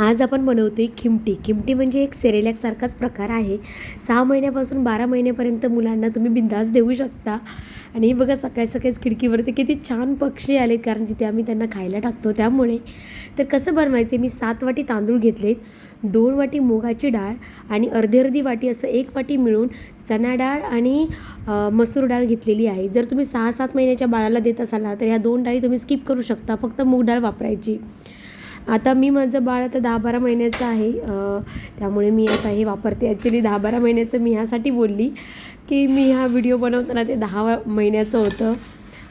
आज आपण बनवते खिमटी. खिमटी म्हणजे एक सेरेलॅकसारखाच प्रकार आहे. सहा महिन्यापासून बारा महिन्यापर्यंत मुलांना तुम्ही बिंदास देऊ शकता. आणि बघा सकाळी सकाळीच खिडकीवरती किती छान पक्षी आलेत कारण तिथे आम्ही त्यांना खायला टाकतो. त्यामुळे तर कसं बनवायचे? मी सात वाटी तांदूळ घेतलेत दोन वाटी मुगाची डाळ आणि अर्धी अर्धी वाटी असं एक वाटी मिळून चणा डाळ आणि मसूर डाळ घेतलेली आहे. जर तुम्ही सहा सात महिन्याच्या बाळाला देत असाल ना तर ह्या दोन डाळी तुम्ही स्किप करू शकता फक्त मूग डाळ वापरायची. आता मी माझं बाळ आता दहा बारा महिन्याचं आहे. त्यामुळे मी आता हे वापरते. ॲक्च्युली दहा बारा महिन्याचं मी ह्यासाठी बोलली की मी हा व्हिडिओ बनवताना ते दहा महिन्याचं होतं.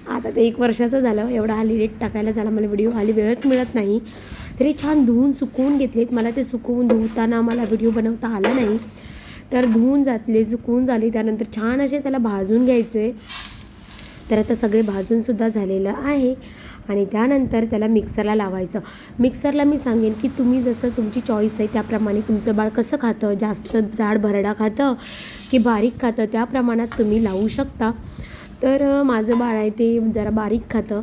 आता ते एक वर्षाचं झालं. एवढा हल्ली रेट टाकायला झाला मला व्हिडिओ हल्ली वेळच मिळत नाही. तरी छान धुवून सुकवून घेतलेत. मला ते सुकवून धुवताना मला व्हिडिओ बनवता आला नाही. तर धुवून जातले सुकवून झाले. त्यानंतर छान असे त्याला भाजून घ्यायचे. तर आता सगळे भाजूनसुद्धा झालेलं आहे. आणि त्यानंतर त्याला मिक्सरला लावायचं. मिक्सरला मी सांगेन की तुम्ही जसं तुमची चॉईस आहे त्याप्रमाणे तुमचं बाळ कसं खातं जास्त जाड भरडा खातं की बारीक खातं त्या प्रमाणात तुम्ही लावू शकता. तर माझं बाळ आहे ते जरा बारीक खातं.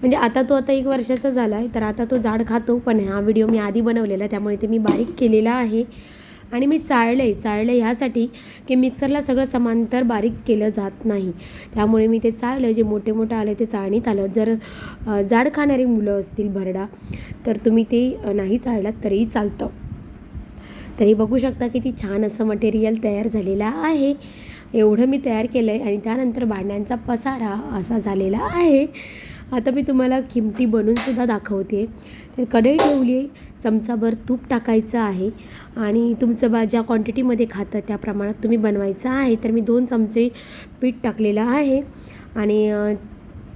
म्हणजे आता तो आता एक वर्षाचा झाला आहे तर आता तो जाड खातो पण हा व्हिडिओ मी आधी बनवलेला त्यामुळे ते मी बारीक केलेला आहे. आणि मी चाळलं आहे चाळलं ह्यासाठी की मिक्सरला सगळं समांतर बारीक केलं जात नाही. त्यामुळे मी ते चाळलं जे मोठे मोठं आले ते चाळणीत आलं. जर जाड खाणारी मुलं असतील भरडा तर तुम्ही ते नाही चाळलात तरीही चालतं. तरी बघू शकता किती छान असं मटेरियल तयार झालेलं आहे. एवढं मी तयार केलं आहे आणि त्यानंतर भांड्यांचा पसारा असा झालेला आहे. आता मी तुम्हाला किमटी बनवूनसुद्धा दाखवते. तर कढई ठेवली आहे चमचाभर तूप टाकायचं आहे आणि तुमचं बा ज्या क्वांटिटीमध्ये खातं त्या प्रमाणात तुम्ही बनवायचं आहे. तर मी दोन चमचे पीठ टाकलेलं आहे आणि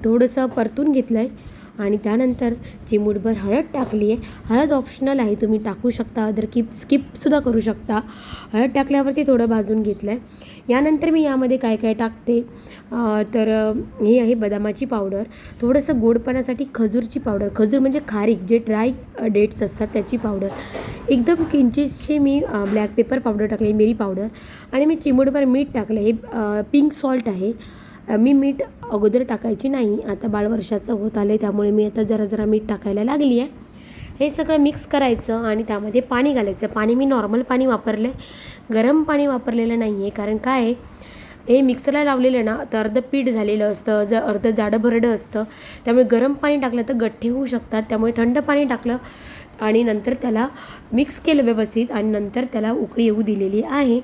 थोडंसं परतून घेतलं आहे आणि त्यानंतर चिमूटभर हळद टाकली आहे हळद ऑप्शनल आहे तुम्ही टाकू शकता अदर किप स्किपसुद्धा करू शकता. हळद टाकल्यावरती थोडं भाजून घेतलं आहे यानंतर मी यामध्ये काय काय टाकते? तर ही आहे बदामाची पावडर थोडंसं गोडपणासाठी खजूरची पावडर खजूर म्हणजे खारीक जे ड्राय डेट्स असतात त्याची पावडर एकदम किंचितशी मी ब्लॅक पेपर पावडर टाकली मिरी पावडर आणि मी चिमूटभर मीठ टाकलं. हे पिंक सॉल्ट आहे. मी मीठ अगोदर टाकायची नाही. आता बाळ वर्षाचं होत आलं आहे त्यामुळे मी आता जरा जरा मीठ टाकायला लागली आहे हे सगळं मिक्स करायचं आणि त्यामध्ये पाणी घालायचं. पाणी मी नॉर्मल पाणी वापरलं आहे गरम पाणी वापरलेलं नाही आहे कारण काय आहे हे मिक्सरला लावलेलं ना तर अर्धं पीठ झालेलं असतं ज अर्धं जाडं भरडं असतं. त्यामुळे गरम पाणी टाकलं तर गठ्ठे होऊ शकतात. त्यामुळे थंड पाणी टाकलं आणि नंतर त्याला मिक्स केलं व्यवस्थित आणि नंतर त्याला उकळी येऊ दिलेली आहे.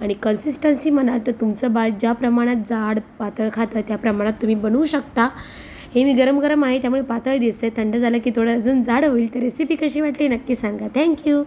आणि कन्सिस्टन्सी म्हणाल तर तुमचं बाळ ज्या प्रमाणात जाड पातळ खातं त्या प्रमाणात तुम्ही बनवू शकता. हे मी गरम गरम आहे त्यामुळे पातळ दिसते थंड झालं की थोडं अजून जाड होईल. तर रेसिपी कशी वाटली नक्की सांगा. थँक्यू